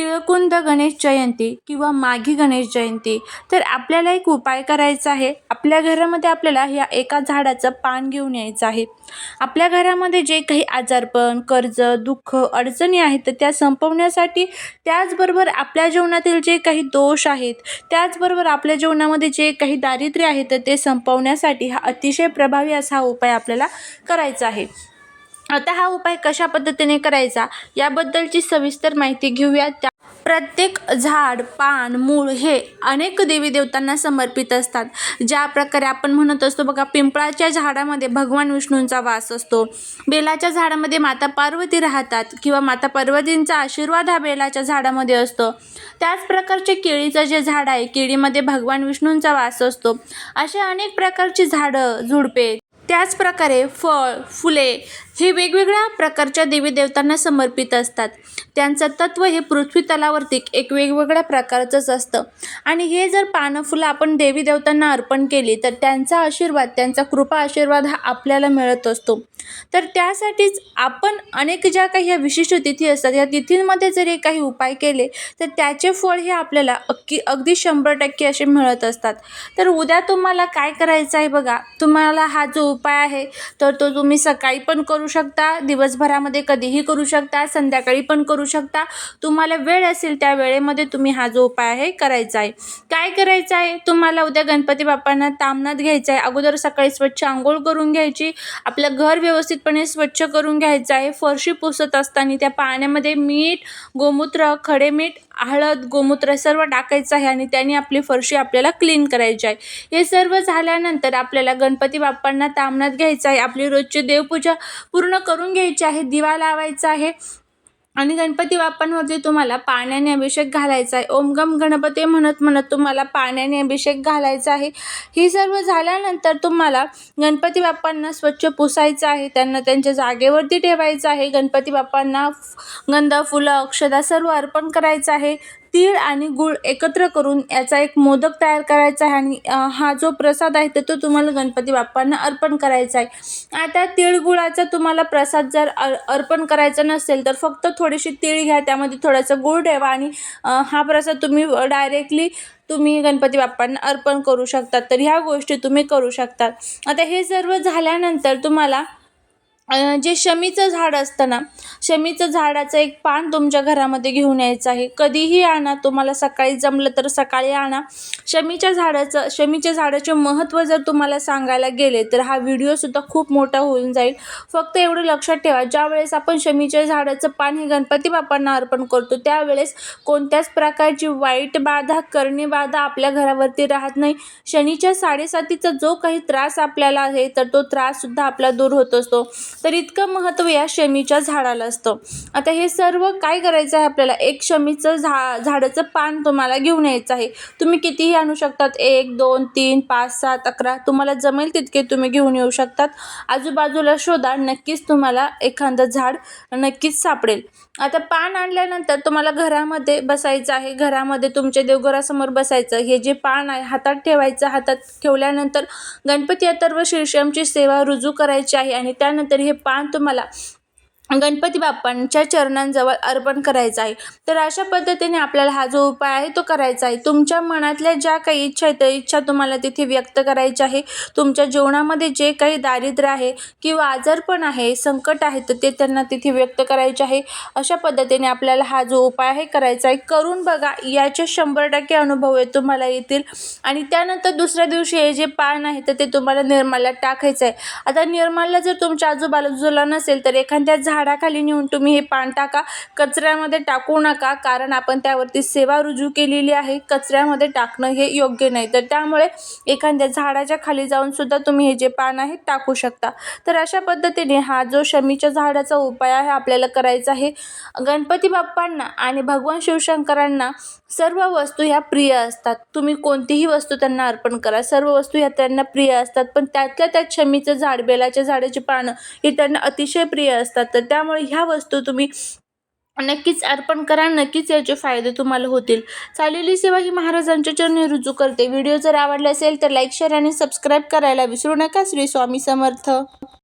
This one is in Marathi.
तिळकुंद गणेश जयंती किंवा माघी गणेश जयंती. तर आपल्याला एक उपाय करायचा आहे. आपल्या घरामध्ये आपल्याला ह्या एका झाडाचं पान घेऊन यायचं आहे. आपल्या घरामध्ये जे काही आजारपण कर्ज दुःख अडचणी आहेत तर त्या संपवण्यासाठी त्याचबरोबर आपल्या जीवनातील जे काही दोष आहेत त्याचबरोबर आपल्या जीवनामध्ये जे काही दारिद्र्य आहे तर ते संपवण्यासाठी हा अतिशय प्रभावी असा हा उपाय आपल्याला करायचा आहे. आता हा उपाय कशा पद्धतीने करायचा? याबद्दलची सविस्तर माहिती घेऊया त्या प्रत्येक झाड पान मूळ हे अनेक देवी देवतांना समर्पित असतात. ज्या प्रकारे आपण म्हणत असतो बघा पिंपळाच्या झाडामध्ये भगवान विष्णूंचा वास असतो. बेलाच्या झाडामध्ये माता पार्वती राहतात किंवा माता पार्वतींचा आशीर्वाद हा बेलाच्या झाडामध्ये असतो. त्याच प्रकारचे केळीचं जे झाड आहे केळीमध्ये भगवान विष्णूंचा वास असतो. अशा अनेक प्रकारची झाडं झुडपे त्याच प्रकारे फळ फुले हे वेगवेगळ्या प्रकारच्या देवी देवतांना समर्पित असतात. त्यांचं तत्व हे पृथ्वी तलावरती एक वेगवेगळ्या प्रकारचंच असतं. आणि हे जर पानं फुलं आपण देवी देवतांना अर्पण केली तर त्यांचा आशीर्वाद त्यांचा कृपा आशीर्वाद हा आपल्याला मिळत असतो. तर त्यासाठीच आपण अनेक ज्या काही ह्या विशिष्ट तिथी असतात या तिथींमध्ये जरी काही उपाय केले तर त्याचे फळ हे आपल्याला अक्की अगदी शंभर टक्के असे मिळत असतात. तर उद्या तुम्हाला काय करायचं आहे बघा. तुम्हाला हा जो उपाय आहे तर तो तुम्ही सकाळी पण करू शकता दिवसभरामध्ये कधीही करू शकता संध्याकाळी पण करू शकता. तुम्हाला वेळ असेल त्या वेळेमध्ये तुम्ही हा जो उपाय आहे करायचा आहे. काय करायचं आहे? तुम्हाला उद्या गणपती बाप्पांना तामणात घ्यायचं आहे. अगोदर सकाळी स्वच्छ आंघोळ करून घ्यायची. आपलं घर व्यवस्थितपणे स्वच्छ करून घ्यायचं आहे. फरशी पुसत असताना त्या पाण्यामध्ये मीठ गोमूत्र खडे मीठ हळद गोमूत्र सर्व टाकायचं आहे आणि त्याने आपली फरशी आपल्याला क्लीन करायची आहे. हे सर्व झाल्यानंतर आपल्याला गणपती बाप्पांना तामणात घ्यायचं आहे. आपली रोजची देवपूजा पूर्ण करून घ्यायची आहे दिवा लावायचा आहे. आणि गणपती बाप्पांवरती तुम्हाला पाण्याने अभिषेक घालायचा आहे. ओम गम गणपती म्हणत म्हणत तुम्हाला पाण्याने अभिषेक घालायचा आहे. ही सर्व झाल्यानंतर तुम्हाला गणपती बाप्पांना स्वच्छ पुसायचं आहे. त्यांना त्यांच्या जागेवरती ठेवायचं आहे. गणपती बाप्पांना गंध फुलं अक्षदा सर्व अर्पण करायचं आहे. तीळ आणि गूळ एकत्र करून याचा एक मोदक तयार करायचा आहे आणि हा जो प्रसाद आहे तर तो तुम्हाला गणपती बाप्पांना अर्पण करायचा आहे. आता तिळगुळाचा तुम्हाला प्रसाद जर अर अर्पण करायचा नसेल तर फक्त थोडीशी तीळ घ्या त्यामध्ये थोडासा गूळ ठेवा आणि हा प्रसाद तुम्ही डायरेक्टली तुम्ही गणपती बाप्पांना अर्पण करू शकतात तर ह्या गोष्टी तुम्ही करू शकतात आता हे सर्व झाल्यानंतर तुम्हाला जे शमीचं झाड असतं ना शमीचं झाडाचं एक पान तुमच्या घरामध्ये घेऊन यायचं आहे. कधीही आणा तुम्हाला सकाळी जमलं तर सकाळी आणा. शमीच्या झाडाचं शमीच्या झाडाचे महत्त्व जर तुम्हाला सांगायला गेले तर हा व्हिडिओसुद्धा खूप मोठा होऊन जाईल. फक्त एवढं लक्षात ठेवा ज्या वेळेस आपण शमीच्या झाडाचं पान हे गणपती बाप्पांना अर्पण करतो त्यावेळेस कोणत्याच प्रकारची वाईट बाधा करणी बाधा आपल्या घरावरती राहत नाही. शनीच्या साडेसातीचा जो काही त्रास आपल्याला आहे तर तो त्राससुद्धा आपला दूर होत असतो. तर इतकं महत्त्व या शमीच्या झाडाला असतं. आता हे सर्व काय करायचं आहे आपल्याला? एक शमीचं झा झाडाचं पान तुम्हाला घेऊन यायचं आहे. तुम्ही कितीही आणू शकतात. एक दोन तीन पाच सात अकरा. तुम्हाला जमेल तितके तुम्ही घेऊन येऊ शकतात. आजूबाजूला शोधा. नक्कीच तुम्हाला एखादं झाड नक्कीच सापडेल. आता पान आणल्यानंतर तुम्हाला घरामध्ये बसायचं आहे. घरामध्ये तुमच्या देवघरासमोर बसायचं. हे जे पान आहे हातात ठेवायचं हातात ठेवल्यानंतर गणपती अथर्व शीर्षमची सेवा रुजू करायची आहे आणि त्यानंतर हे पान तुम्हाला गणपती बाप्पांच्या चरणांजवळ अर्पण करायचं आहे. तर अशा पद्धतीने आपल्याला हा जो उपाय आहे तो करायचा आहे. तुमच्या मनातल्या ज्या काही इच्छा आहेत त्या इच्छा तुम्हाला तिथे व्यक्त करायच्या आहे. तुमच्या जीवनामध्ये जे काही दारिद्र्य आहे किंवा आजारपण आहे संकट आहे तर ते त्यांना तिथे व्यक्त करायचे आहे. अशा पद्धतीने आपल्याला हा जो उपाय आहे करायचा आहे. करून बघा याचे शंभर टक्के अनुभव आहे तुम्हाला येतील. आणि त्यानंतर दुसऱ्या दिवशी हे जे पान आहे तर ते तुम्हाला निर्माल्यात टाकायचं आहे. आता निर्माल्या जर तुमच्या आजूबाजूला नसेल तर एखाद्या झाड झाडाखाली नेऊन तुम्ही हे पान टाका. कचऱ्यामध्ये टाकू नका कारण आपण त्यावरती सेवा रुजू केलेली आहे. कचऱ्यामध्ये टाकणं हे योग्य नाही. तर त्यामुळे एखाद्या झाडाच्या खाली जाऊन सुद्धा तुम्ही हे जे पान आहे टाकू शकता. तर अशा पद्धतीने हा जो शमीच्या झाडाचा उपाय आहे आपल्याला करायचा आहे. गणपती बाप्पांना आणि भगवान शिवशंकरांना सर्व वस्तू ह्या प्रिय असतात. तुम्ही कोणतीही वस्तू त्यांना अर्पण करा. सर्व वस्तू ह्या त्यांना प्रिय असतात. पण त्यातल्या त्यात शमीचं झाड बेलाच्या झाडाची पानं ही त्यांना अतिशय प्रिय असतात. तर त्यामुळे ह्या वस्तू तुम्ही नक्कीच अर्पण करा नक्कीच याचे फायदे तुम्हाला होतील. चाललेली सेवा ही महाराजांच्या चरणी रुजू करते. व्हिडिओ जर आवडला असेल तर लाईक शेअर आणि सबस्क्राईब करायला विसरू नका. श्री स्वामी समर्थ.